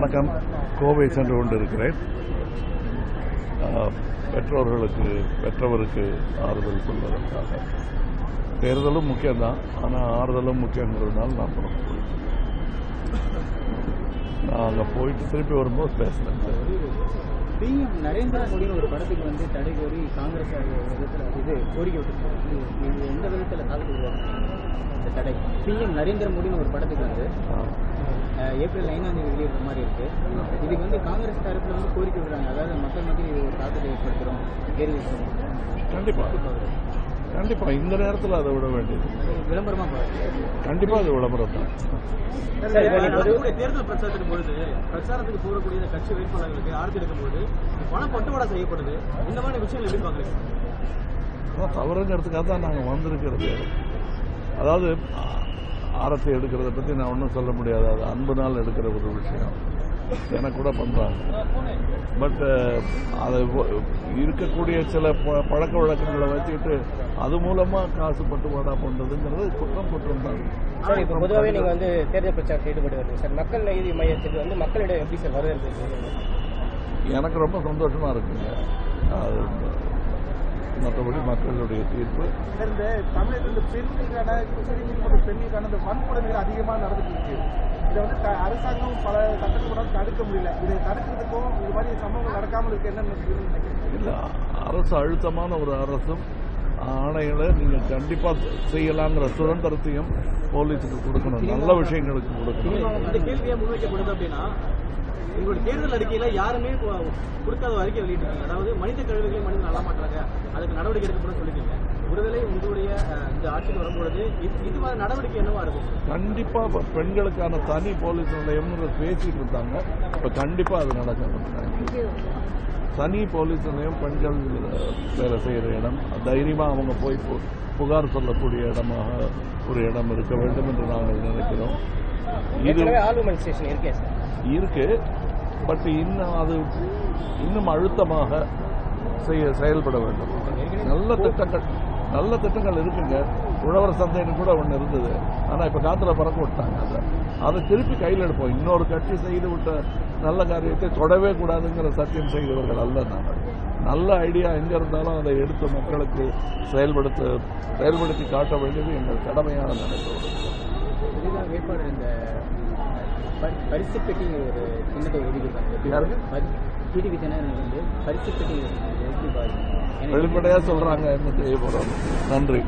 வணக்கம். கோவை சென்று கொண்டிருக்கிறேன். பெற்றோர்களுக்கு பெற்றவருக்கு ஆறுதல் சொல்வதற்காக. தேர்தலும் முக்கியம்தான். ஆனால் ஆறுதலும் முக்கியங்கிறதுனால நான் புறப்பட்டு நான் அங்கே போயிட்டு திருப்பி வரும்போது பேசுகிறேன் பிஎம் நரேந்திர மோடின்னு ஒரு படத்துக்கு வந்து தடை கோரி காங்கிரஸ் இது கோரிக்கை விட்டுருக்காங்க இது எந்த விதத்தில் தாக்கல் இந்த தடை. பிஎம் நரேந்திர மோடின்னு ஒரு படத்துக்கு வந்து ஏப்ரல் ஐந்தாம் தேதி வெளியிடுற மாதிரி இருக்கு. இதுக்கு வந்து காங்கிரஸ் தரப்புல வந்து கோரிக்கை விடுறாங்க. அதாவது மக்கள் மத்தியில் இது ஒரு தாக்கத்தை ஏற்படுத்துகிறோம் தேர்தல் கண்டிப்பாக கண்டிப்பாக இந்த நேரத்தில் அதை விட வேண்டியது. விளம்பரமா போறாங்க கண்டிப்பாக அது விளம்பரம் தான். தேர்தல் பிரச்சாரத்தின் பொழுது பிரச்சாரத்துக்கு போகக்கூடிய கட்சி வேட்பாளர்களுக்கு ஆரத்தி எடுக்கும் பொழுது பண பட்டுவாடா செய்யப்படுது. இந்த மாதிரி விஷயங்கள் எப்படி பாக்குறீங்க அதான் தவறுங்கிறதுக்காக தான் நாங்கள் வந்திருக்கிறது. அதாவது ஆரத்தி எடுக்கிறத பற்றி நான் ஒன்றும் சொல்ல முடியாது. அது அன்புனால் எடுக்கிற ஒரு விஷயம். எனக்கு கூட பண்ணுறாங்க பட் அது இருக்கக்கூடிய சில பழக்க வழக்கங்களை வச்சுக்கிட்டு அது மூலமாக காசு பட்டுவாடா பண்ணுறதுங்கிறது குற்றம் குற்றம் தான். சார் இப்போ பொதுவாகவே நீங்கள் வந்து தேர்தல் பிரச்சாரத்தில் ஈடுபட்டு சார் மக்கள் நீதி மையத்துக்கு வந்து மக்களிடம் எப்படி சார் வரவேற்பு எனக்கு ரொம்ப சந்தோஷமாக இருக்குங்க. அது மற்றபடி மக்களுடைய தீர்ப்பு. இந்த தமிழகத்தில் இந்த பெண்களுக்கான மற்றும் பெண்களுக்கான இந்த வன்கொடுமைகள் அதிகமாக நடந்துட்டு இருக்கு. இதை வந்து அரசாங்கம் பல சட்டங்கள் கூட தடுக்க முடியல. இதை தடுக்கிறதுக்கும் இது மாதிரி சம்பவங்கள் நடக்காமல் இருக்க என்ன நினைக்கிறீங்க இல்லை அரசு அழுத்தமான ஒரு அரசும் ஆணைகளை நீங்கள் கண்டிப்பாக செய்யலாங்கிற சுதந்திரத்தையும் போலீஸுக்கு கொடுக்கணும். நல்ல விஷயங்களுக்கு கொடுக்கணும். இந்த கேள்வியை முன்வைக்கப்படுது அப்படின்னா உங்களுடைய தேர்தல் அறிக்கையில யாருமே கொடுக்காத அறிக்கை வெளியிட்டாங்க அதாவது மனித கழிவுகளை மனிதன் நல்ல மாட்டாங்க அதுக்கு நடவடிக்கை எடுக்கப்படும் சொல்லிட்டீங்க. ஒருவேளை உங்களுடைய இந்த ஆட்சிக்கு வரும்பொழுது இது- இது மாதிரி நடவடிக்கை என்னவா இருக்கும்? கண்டிப்பாக பெண்களுக்கான தனி போலீஸ் நிலையம்னு பேசிட்டு இருந்தாங்க இப்போ கண்டிப்பாக அது நடக்கும். தனி போலீஸ் நிலையம் பெண்கள் வேலை செய்கிற இடம். தைரியமாக அவங்க போய் பு- புகார் சொல்லக்கூடிய இடமாக ஒரு இடம் இருக்க வேண்டும் என்று நாங்கள் நினைக்கிறோம். இது இருக்கே பட் இன்னும் அது இன்னும் அழுத்தமாக செய்ய செயல்பட வேண்டும். நல்ல திட்டங்கள் நல்ல திட்டங்கள் இருக்குங்க. உழவர் சந்தைன்னு கூட ஒன்று இருந்தது. ஆனால் இப்போ காத்துல பறக்க விட்டாங்க அதை. அதை திருப்பி கையில் எடுப்போம். இன்னொரு கட்சி செய்து விட்ட நல்ல காரியத்தை தொடவே கூடாதுங்கிற சத்தியம் செய்தவர்கள் அல்ல நாங்கள். நல்ல ஐடியா எங்கே இருந்தாலும் அதை எடுத்து மக்களுக்கு செயல்படுத்த செயல்படுத்தி காட்ட வேண்டியது எங்கள் கடமையான நினைக்கிறோம் புதிதாக வேட்பாளர் இந்த பரி- பரிசு பெட்டி ஒரு சின்னத்தை ஒதுக்கியிருக்காங்க டிடிவி தினகரன் வந்து பரிசு பெட்டி வெளிப்படையாக சொல்கிறாங்க என்ன செய்ய போகிறோம் நன்றி.